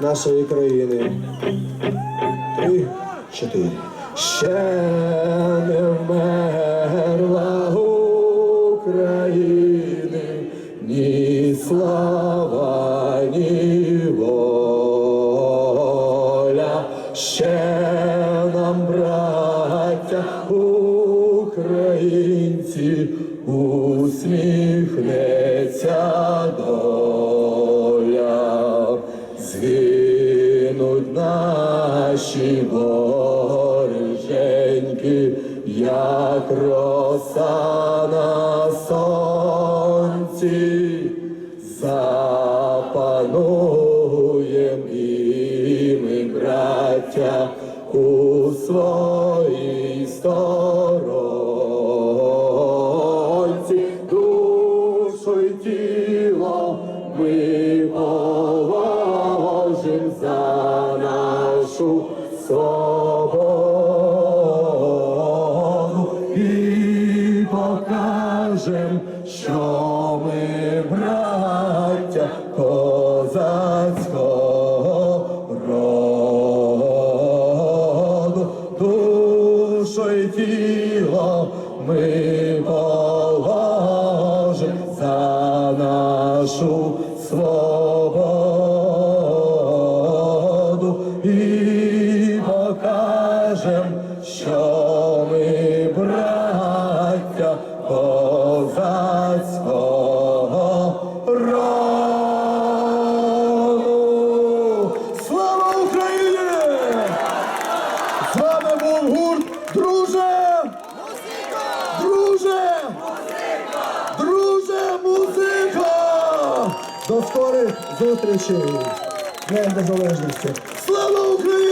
Нашої країни. Три, чотири. Ще не вмерла України, ні слава, ні воля. Ще нам, браття, українці, усміхнеться доля. Наші вороженьки, як роса на сонці, запануєм і ми, браття, у своїй сторонці, душу й тіло ми положим за нашу свободу і покажем, що ми браття козацького роду, душу й тіло ми положим за нашу свободу покажем, що ми браття козацького роду. Слава Україні! З вами був гурт Друже! Музика! Друже! Музика! Друже, музика! До скорих зустрічей! Днем Незалежності! Слава Україні!